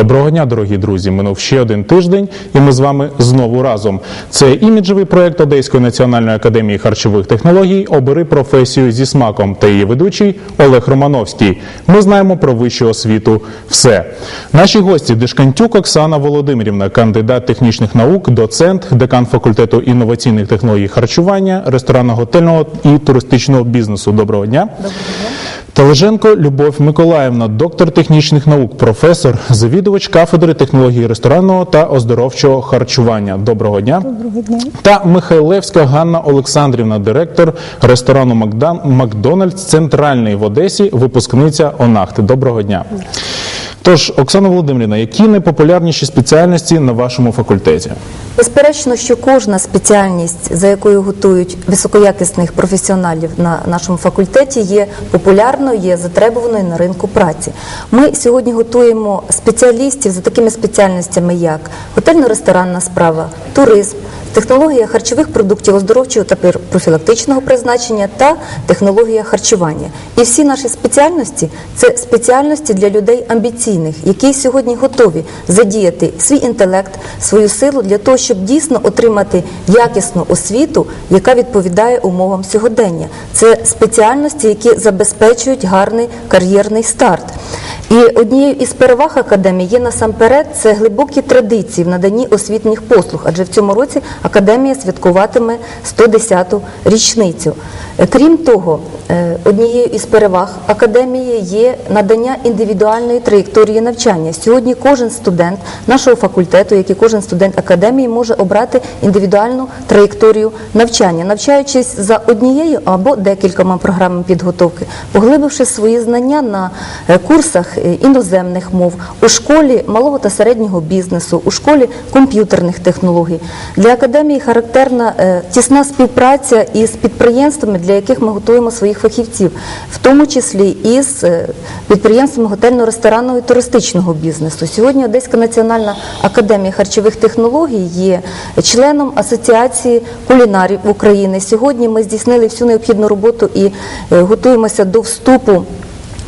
Доброго дня, дорогі друзі. Минув ще один тиждень, і ми з вами знову разом. Це іміджевий проект Одеської національної академії харчових технологій Обери професію зі смаком та її ведучий Олег Романовський. Ми знаємо про вищу освіту все. Наші гості Дешкантюк Оксана Володимирівна, кандидат технічних наук, доцент, декан факультету інноваційних технологій харчування, ресторанно-готельного і туристичного бізнесу. Доброго дня. Доброго дня. Талеженко Любов Миколаївна, доктор технічних наук, професор, завідувач кафедри технології ресторанного та оздоровчого харчування. Доброго дня. Доброго дня. Та Михайлевська Ганна Олександрівна, директор ресторану Макдональдс Центральний в Одесі, випускниця ОНАХТи. Доброго дня. Тож, Оксана Володимирівна, які найпопулярніші спеціальності на вашому факультеті? Безперечно, що кожна спеціальність, за якою готують високоякісних професіоналів на нашому факультеті, є популярною, є затребуваною на ринку праці. Ми сьогодні готуємо спеціалістів за такими спеціальностями, як готельно-ресторанна справа, туризм. Технологія харчових продуктів оздоровчого та профілактичного призначення та технологія харчування. І всі наші спеціальності це спеціальності для людей амбіційних, які сьогодні готові задіяти свій інтелект, свою силу для того, щоб дійсно отримати якісну освіту, яка відповідає умовам сьогодення. Це спеціальності, які забезпечують гарний кар'єрний старт. І однією із переваг академії є насамперед це глибокі традиції в наданні освітніх послуг, адже в цьому році академія святкуватиме 110-ту річницю. Е, Крім того, е, однією із переваг академії є надання індивідуальної траєкторії навчання. Сьогодні кожен студент нашого факультету, як і кожен студент академії, може обрати індивідуальну траєкторію навчання, навчаючись за однією або декількома програмами підготовки, поглибивши свої знання на е, курсах іноземних мов у школі малого та середнього бізнесу, у школі комп'ютерних технологій. Для академії характерна тісна співпраця із підприємствами, для яких ми готуємо своїх фахівців, в тому числі із з підприємствами готельно-ресторанного і туристичного бізнесу. Сьогодні Одеська національна академія харчових технологій є членом асоціації кулінарів України. Сьогодні ми здійснили всю необхідну роботу і е, готуємося до вступу.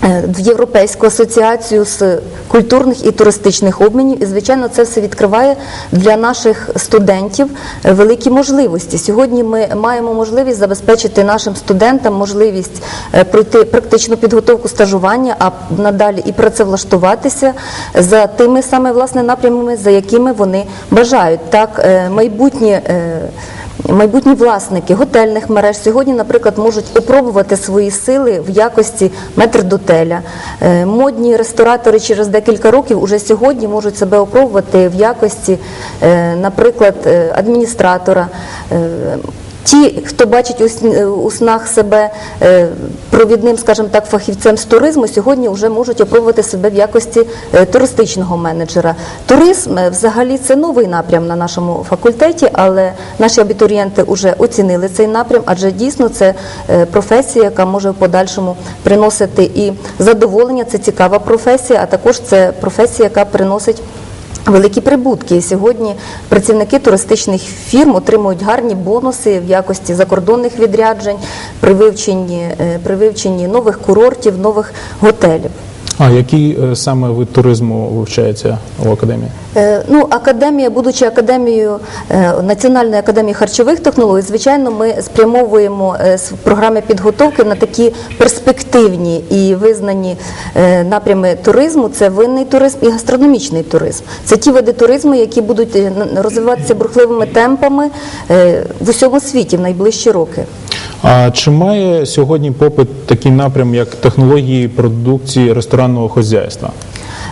Е, В Європейську асоціацію з культурних і туристичних обмінів, і звичайно, це все відкриває для наших студентів е, великі можливості. Сьогодні ми маємо можливість забезпечити нашим студентам можливість е, пройти практичну підготовку стажування, а надалі і працевлаштуватися за тими саме власне напрямами, за якими вони бажають. Так, майбутнє. е, Майбутні власники готельних мереж сьогодні, наприклад, можуть опробувати свої сили в якості метрдотеля. Е, Модні ресторатори через декілька років уже сьогодні можуть себе опробувати в якості, е, наприклад, е, адміністратора. Ті, хто бачить у снах себе е, провідним, скажімо так, фахівцем з туризму, сьогодні вже можуть опробувати себе в якості е, туристичного менеджера. Туризм е, взагалі це новий напрям на нашому факультеті, але наші абітурієнти вже оцінили цей напрям, адже дійсно це професія, яка може в подальшому приносити і задоволення. Це цікава професія, а також це професія, яка приносить. Великі прибутки. Сьогодні працівники туристичних фірм отримують гарні бонуси в якості закордонних відряджень при вивченні, е, при вивченні нових курортів, нових готелів. А який е, саме вид туризму вивчається в академії? Е, Ну, академія, будучи академією е, Національної академії харчових технологій, звичайно, ми спрямовуємо с- програми підготовки на такі перспективні і визнані напрями туризму. Це винний туризм і гастрономічний туризм. Це ті види туризму, які будуть розвиватися бурхливими темпами в усьому світі в найближчі роки. А чи має сьогодні попит такий напрям, як технології продукції ресторанного хозяйства?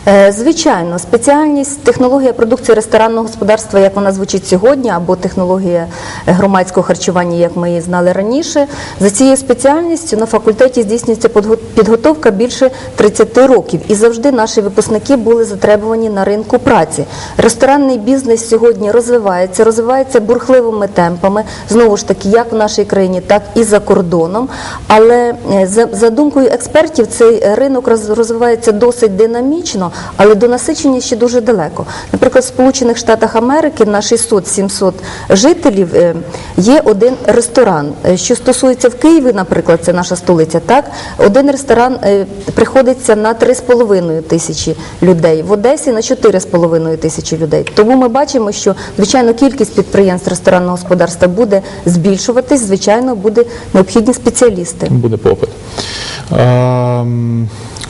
Е, Звичайно, спеціальність технологія продукції ресторанного господарства, як вона звучить сьогодні, або технологія громадського харчування, як ми її знали раніше. За цією спеціальністю на факультеті здійснюється підготовка більше 30 років, і завжди наші випускники були затребувані на ринку праці. Ресторанний бізнес сьогодні розвивається, розвивається бурхливими темпами, знову ж таки, як в нашій країні, так і за кордоном. Але е, за, думкою експертів, цей ринок роз- розвивається досить динамічно. Але до насичення ще дуже далеко. Наприклад, в Сполучених Штатах Америки на 600-700 жителів е, є один ресторан. Е, Що стосується в Києві, наприклад, це наша столиця, так один ресторан е, приходиться на 3,5 тисячі людей, в Одесі на 4,5 тисячі людей. Тому ми бачимо, що звичайно кількість підприємств ресторанного господарства буде збільшуватись. Звичайно, буде необхідні спеціалісти. Буде попит.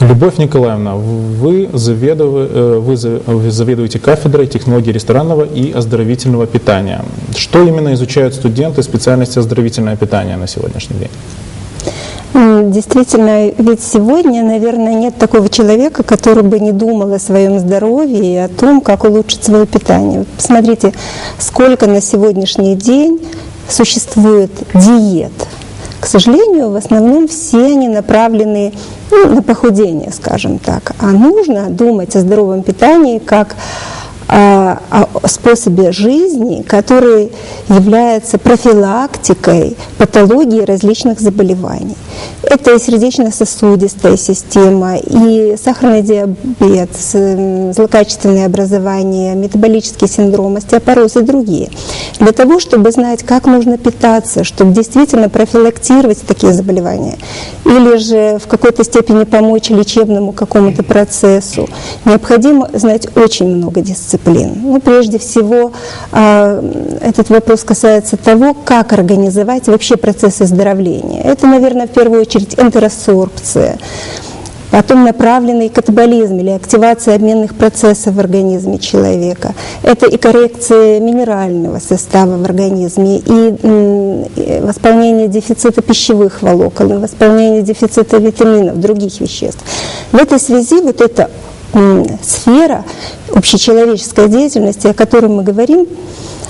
Любовь Николаевна, вы, заведув- э, вы за- вы заведуете кафедрой технологий ресторанного и оздоровительного питания. Что именно изучают студенты специальности оздоровительное питание на сегодняшний день? Действительно, ведь сегодня, наверное, нет такого человека, который бы не думал о своем здоровье и о том, как улучшить свое питание. Посмотрите, сколько на сегодняшний день существует диет. К сожалению, в основном все они направлены ну, на похудение, скажем так. А нужно думать о здоровом питании как о, способе жизни, который является профилактикой патологии различных заболеваний. Это и сердечно-сосудистая система, и сахарный диабет, злокачественные образования, метаболический синдром, остеопороз и другие. Для того, чтобы знать, как нужно питаться, чтобы действительно профилактировать такие заболевания, или же в какой-то степени помочь лечебному какому-то процессу, необходимо знать очень много дисциплин. Ну, прежде всего, а, этот вопрос касается того, как организовать вообще процесс оздоровления. Это, наверное, в первую очередь энтеросорбция, Потом направленный катаболизм или активация обменных процессов в организме человека. Это и коррекция минерального состава в организме, и восполнение дефицита пищевых волокон, и восполнение дефицита витаминов, других веществ. В этой связи вот эта м, сфера общечеловеческой деятельности, о которой мы говорим,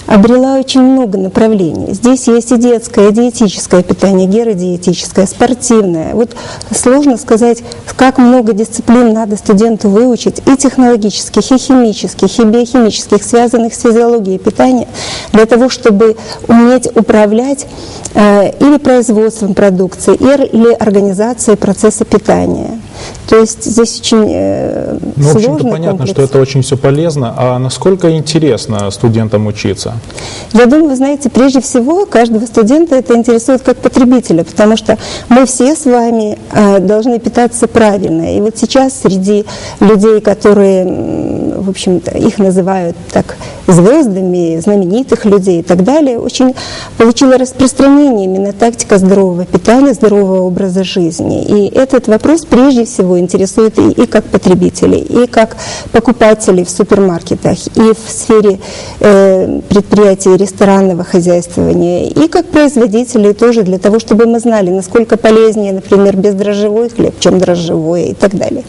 обрела очень много направлений. Здесь есть и детское, и диетическое питание, геродиетическое, спортивное. Вот сложно сказать, как много дисциплин надо студенту выучить, и технологических, и химических, и биохимических, связанных с физиологией питания, для того, чтобы уметь управлять э, или производством продукции, или организацией процесса питания. То есть здесь очень э, Ну, в общем-то, сложный понятно, комплекс. что это очень все полезно. А насколько интересно студентам учиться? Я думаю, вы знаете, прежде всего каждого студента это интересует как потребителя, потому что мы все с вами э, должны питаться правильно. И вот сейчас среди людей, которые, в общем-то, их называют так звездами, знаменитых людей и так далее, очень получила распространение именно тактика здорового питания, здорового образа жизни. И этот вопрос прежде всего интересует и, и как потребителей, и как покупателей в супермаркетах, и в сфере э, предприятий ресторанного хозяйствования, и как производителей тоже для того, чтобы мы знали, насколько полезнее, например, бездрожжевой хлеб, чем дрожжевой и так далее.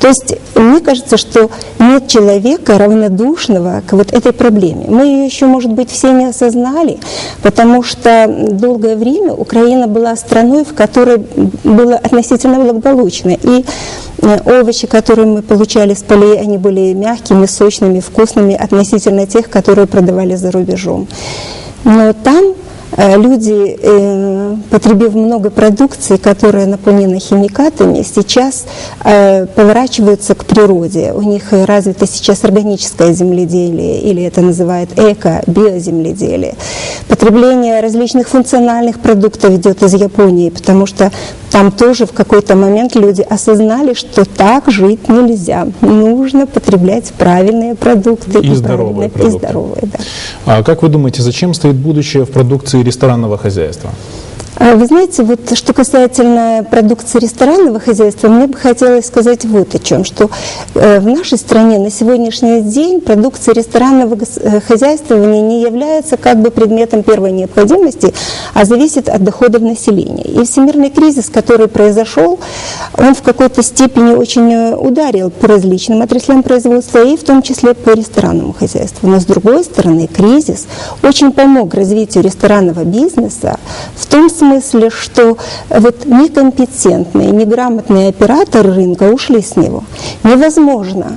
То есть мне кажется, что нет человека равнодушного к вот этой проблеме. Мы ее еще, может быть, все не осознали, потому что долгое время Украина была страной, в которой было относительно благополучно. И э, овощи, которые мы получали с полей, они были мягкими, сочными, вкусными относительно тех, которые продавали за рубежом. Но там э, люди, э, потребив много продукции, которая наполнена химикатами, сейчас э, поворачиваются к природе. У них э, развито сейчас органическое земледелие, или это называют эко-биоземледелие. Потребление различных функциональных продуктов идет из Японии, потому что там тоже в какой-то момент люди осознали, что так жить нельзя. Нужно потреблять правильные продукты И здоровые правильные- продукты. И здоровые, да. А как вы думаете, зачем стоит будущее в продукции ресторанного хозяйства? А Вы знаете, вот что касательно продукции ресторанного хозяйства, мне бы хотелось сказать вот о чем, что э, в нашей стране на сегодняшний день продукция ресторанного э, хозяйствования не является как бы предметом первой необходимости, а зависит от доходов населения. И всемирный кризис, который произошел, он в какой-то степени очень э, ударил по различным отраслям производства и в том числе по ресторанному хозяйству. Но с другой стороны, кризис очень помог развитию ресторанного бизнеса в том смысле, смысле, что вот некомпетентные, неграмотные операторы рынка ушли с него. Невозможно,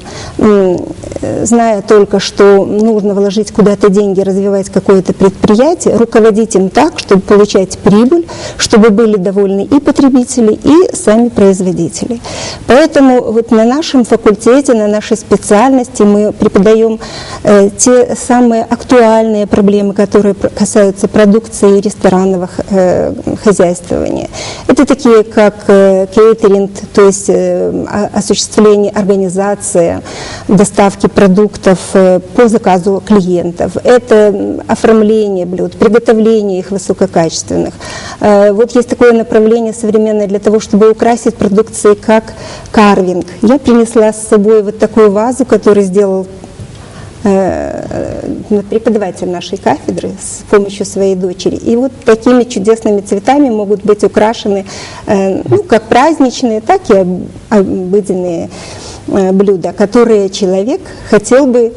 зная только, что нужно вложить куда-то деньги, развивать какое-то предприятие, руководить им так, чтобы получать прибыль, чтобы были довольны и потребители, и сами производители. Поэтому вот на нашем факультете, на нашей специальности мы преподаем э, те самые актуальные проблемы, которые касаются продукции ресторанного э, хозяйствования. Это такие, как э, кейтеринг, то есть э, осуществление, организация доставки продуктов э, по заказу клиентов. Это оформление блюд, приготовление их высококачественных. Вот есть такое направление современное для того, чтобы украсить продукции, как карвинг. Я принесла с собой вот такую вазу, которую сделал преподаватель нашей кафедры с помощью своей дочери. И вот такими чудесными цветами могут быть украшены э, ну, как праздничные, так и обыденные блюда, которые человек хотел бы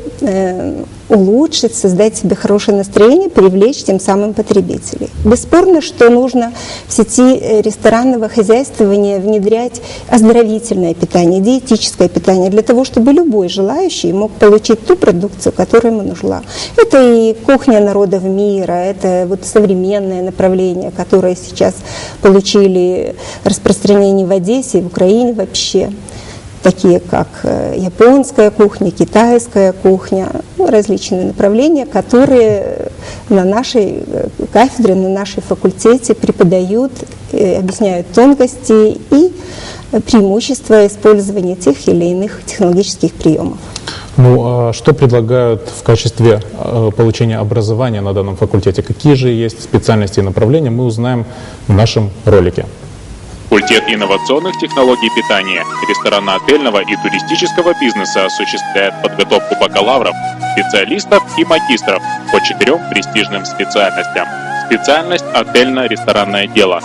улучшить, создать себе хорошее настроение, привлечь тем самым потребителей. Бесспорно, что нужно в сети э, ресторанного хозяйствования внедрять оздоровительное питание, диетическое питание, для того, чтобы любой желающий мог получить ту продукцию, которая ему нужна. Это и кухня народов мира, это вот современное направление, которое сейчас получили распространение в Одессе и в Украине вообще такие как э, японская кухня, китайская кухня, ну, различные направления, которые на нашей э, кафедре, на нашей факультете преподают, э, объясняют тонкости и преимущества использования тех или иных технологических приемов. Ну, а что предлагают в качестве получения образования на данном факультете? Какие же есть специальности и направления, мы узнаем в нашем ролике. Факультет инновационных технологий питания, ресторанно-отельного и туристического бизнеса осуществляет подготовку бакалавров, специалистов и магистров по четырем престижным специальностям. Специальность «Отельно-ресторанное дело»,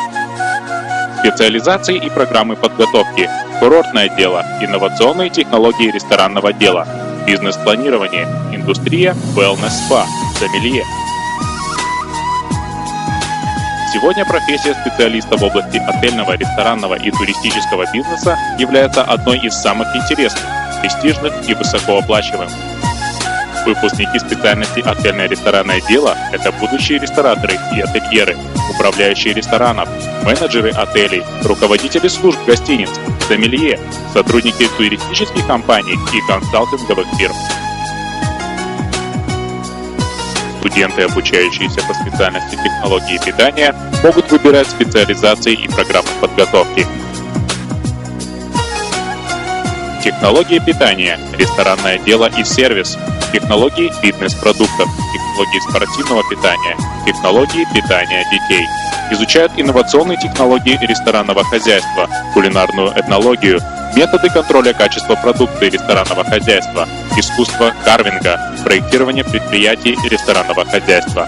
специализации и программы подготовки, курортное дело, инновационные технологии ресторанного дела, бизнес-планирование, индустрия, wellness-спа, сомелье – Сегодня профессия специалиста в области отельного, ресторанного и туристического бизнеса является одной из самых интересных, престижных и высокооплачиваемых. Выпускники специальности «Отельное ресторанное дело» — это будущие рестораторы и ательеры, управляющие ресторанов, менеджеры отелей, руководители служб гостиниц, сомелье, сотрудники туристических компаний и консалтинговых фирм. Студенты, обучающиеся по специальности технологии питания, могут выбирать специализации и программы подготовки. Технологии питания, ресторанное дело и сервис, технологии фитнес-продуктов, технологии спортивного питания, технологии питания детей. Изучают инновационные технологии ресторанного хозяйства, кулинарную этнологию, методы контроля качества продукции ресторанного хозяйства, искусство карвинга, проектирование предприятий ресторанного хозяйства.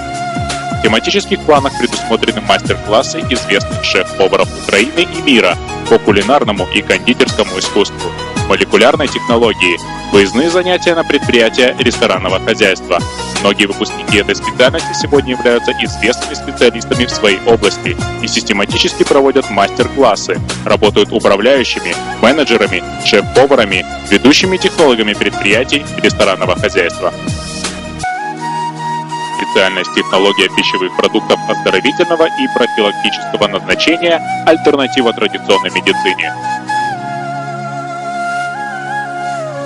В тематических планах предусмотрены мастер-классы известных шеф-поваров Украины и мира по кулинарному и кондитерскому искусству, молекулярной технологии, выездные занятия на предприятия ресторанного хозяйства. Многие выпускники этой специальности сегодня являются известными специалистами в своей области и систематически проводят мастер-классы, работают управляющими, менеджерами, шеф-поварами, ведущими технологами предприятий ресторанного хозяйства специальность технология пищевых продуктов оздоровительного и профилактического назначения альтернатива традиционной медицине.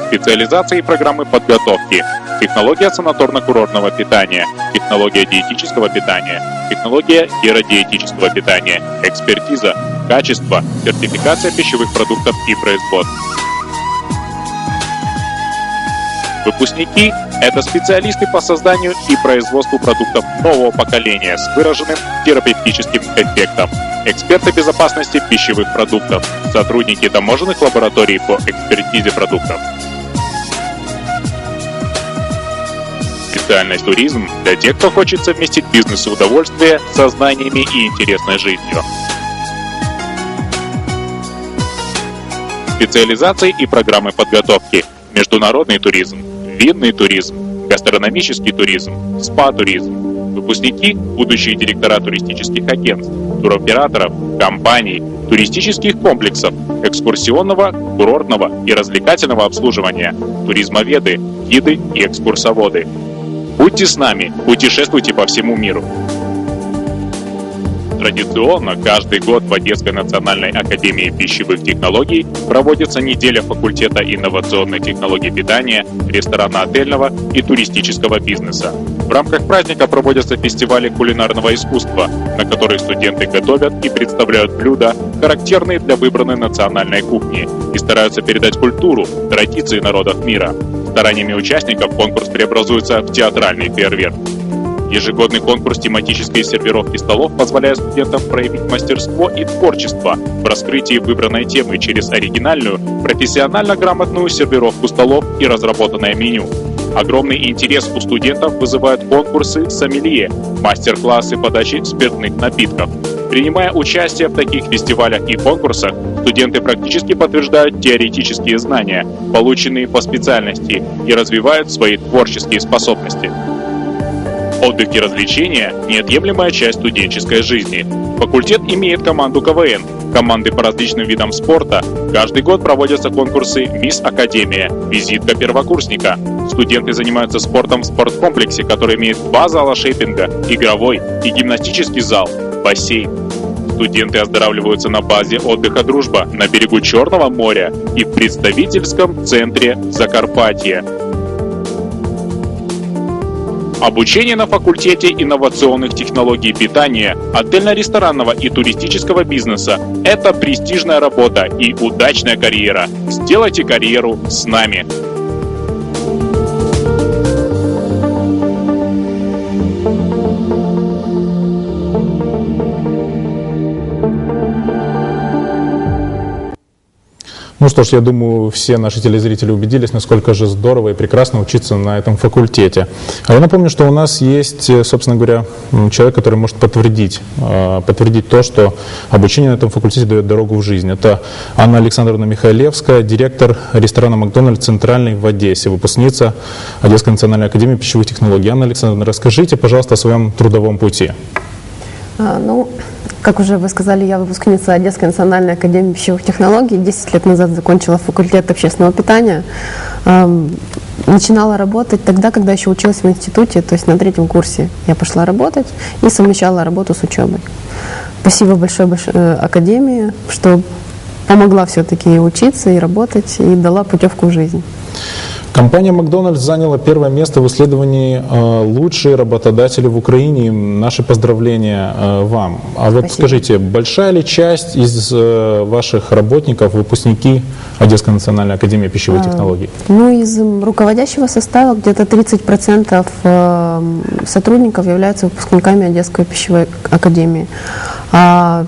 Специализации программы подготовки. Технология санаторно-курортного питания, технология диетического питания, технология геродиетического питания, экспертиза, качество, сертификация пищевых продуктов и производств. Выпускники – это специалисты по созданию и производству продуктов нового поколения с выраженным терапевтическим эффектом, эксперты безопасности пищевых продуктов, сотрудники таможенных лабораторий по экспертизе продуктов. Специальность туризм для тех, кто хочет совместить бизнес и удовольствие со знаниями и интересной жизнью. Специализации и программы подготовки. Международный туризм, винный туризм, гастрономический туризм, спа-туризм. Выпускники – будущие директора туристических агентств, туроператоров, компаний, туристических комплексов, экскурсионного, курортного и развлекательного обслуживания, туризмоведы, гиды и экскурсоводы. Будьте с нами, путешествуйте по всему миру. Традиционно каждый год в Одесской национальной академии пищевых технологий проводится неделя факультета инновационной технологии питания, ресторанно-отельного и туристического бизнеса. В рамках праздника проводятся фестивали кулинарного искусства, на которых студенты готовят и представляют блюда, характерные для выбранной национальной кухни, и стараются передать культуру, традиции народов мира. Стараниями участников конкурс преобразуется в театральный фейерверк. Ежегодный конкурс тематической сервировки столов позволяет студентам проявить мастерство и творчество в раскрытии выбранной темы через оригинальную, профессионально грамотную сервировку столов и разработанное меню. Огромный интерес у студентов вызывают конкурсы сомелье, мастер-классы подачи спиртных напитков. Принимая участие в таких фестивалях и конкурсах, студенты практически подтверждают теоретические знания, полученные по специальности, и развивают свои творческие способности. Отдых и развлечения – неотъемлемая часть студенческой жизни. Факультет имеет команду КВН, команды по различным видам спорта. Каждый год проводятся конкурсы «Мисс Академия», «Визитка первокурсника». Студенты занимаются спортом в спорткомплексе, который имеет два зала шейпинга, игровой и гимнастический зал, бассейн. Студенты оздоравливаются на базе отдыха «Дружба» на берегу Черного моря и в представительском центре Закарпатья. Обучение на факультете инновационных технологий питания, отельно-ресторанного и туристического бизнеса – это престижная работа и удачная карьера. Сделайте карьеру с нами. Ну что ж, я думаю, все наши телезрители убедились, насколько же здорово и прекрасно учиться на этом факультете. А я напомню, что у нас есть, э, собственно говоря, человек, который может подтвердить, э, подтвердить то, что обучение на этом факультете дает дорогу в жизнь. Это Анна Александровна Михайлевская, директор ресторана «Макдональдс» Центральный в Одессе, выпускница Одесской национальной академии пищевых технологий. Анна Александровна, расскажите, пожалуйста, о своем трудовом пути. А, Ну, как уже вы сказали, я выпускница Одесской национальной академии пищевых технологий. 10 лет назад закончила факультет общественного питания. Ам, Начинала работать тогда, когда еще училась в институте, то есть на третьем курсе я пошла работать и совмещала работу с учебой. Спасибо большое, большое э, Академии, что помогла все-таки учиться, и работать, и дала путевку в жизнь. Компания «Макдональдс» заняла первое место в исследовании э, «Лучшие работодатели в Украине». Наши поздравления э, вам. А вот Спасибо. скажите, большая ли часть из э, ваших работников выпускники Одесской национальной академии пищевых технологий? Ну, из руководящего состава где-то 30% э, сотрудников являются выпускниками Одесской пищевой академии. А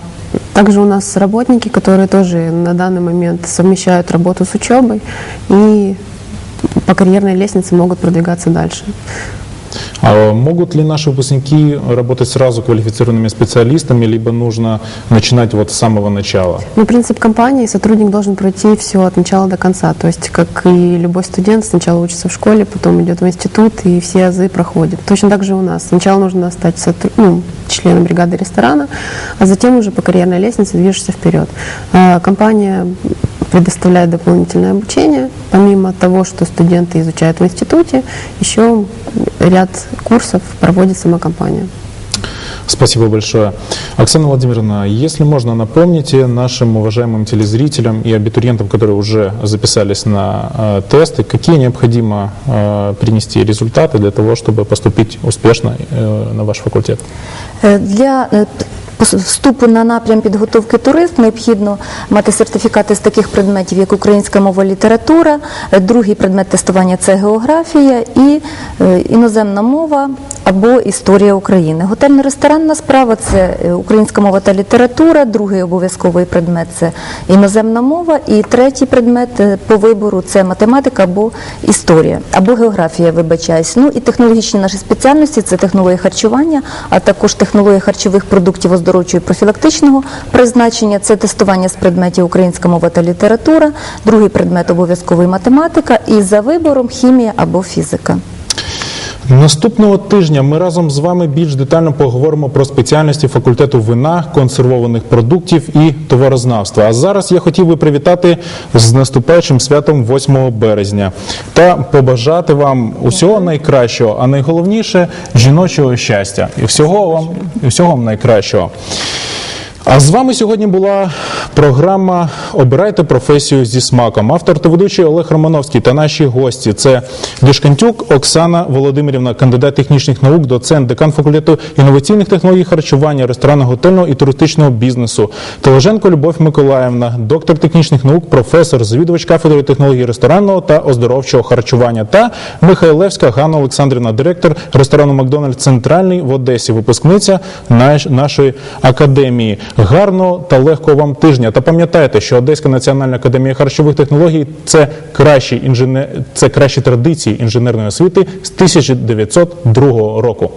также у нас работники, которые тоже на данный момент совмещают работу с учебой и по карьерной лестнице могут продвигаться дальше. А могут ли наши выпускники работать сразу квалифицированными специалистами, либо нужно начинать вот с самого начала? Ну, принцип компании, сотрудник должен пройти все от начала до конца. То есть, как и любой студент, сначала учится в школе, потом идет в институт и все азы проходит. Точно так же у нас. Сначала нужно стать сотру- ну, членом бригады ресторана, а затем уже по карьерной лестнице движешься вперед. А, Компания предоставляет дополнительное обучение. Помимо того, что студенты изучают в институте, еще ряд курсов проводит сама компания. Спасибо большое. Оксана Владимировна, если можно, напомните нашим уважаемым телезрителям и абитуриентам, которые уже записались на э, тесты, какие необходимо э, принести результаты для того, чтобы поступить успешно э, на ваш факультет? Е, Для пос- вступу на напрям підготовки турист необхідно мати сертифікати з таких предметів, як українська мова, література, е, другий предмет тестування це географія і е, іноземна мова або історія України. Готельно-ресторанна справа це е, українська мова та література, другий обов'язковий предмет це іноземна мова, і третій предмет по вибору це математика або історія, або географія, вибачаюсь. Ну і технологічні наші спеціальності це технологія харчування, а також технологія харчових продуктів оздоровчого і профілактичного призначення, це тестування з предметів українська мова та література, другий предмет обов'язковий математика, і за вибором хімія або фізика. Наступного тижня ми разом з вами більш детально поговоримо про спеціальності факультету вина, консервованих продуктів і товарознавства. А зараз я хотів би привітати з наступаючим святом 8 березня та побажати вам усього найкращого, а найголовніше жіночого щастя. І всього вам, і всього вам найкращого. А з вами сьогодні була програма Обирайте професію зі смаком. Автор та ведучий Олег Романовський та наші гості це Дишкантюк Оксана Володимирівна, кандидат технічних наук, доцент, декан факультету інноваційних технологій харчування, ресторанного, готельного і туристичного бізнесу. Теложенко Любов Миколаївна, доктор технічних наук, професор, завідувач кафедри технологій ресторанного та оздоровчого харчування. Та Михайлевська Ганна Олександрівна, директор ресторану Макдональд Центральний в Одесі, випускниця нашої академії. Гарного та легкого вам тижня. Та пам'ятайте, що Одеська національна академія харчових технологій це кращі інженер... це кращі традиції інженерної освіти з 1902 року.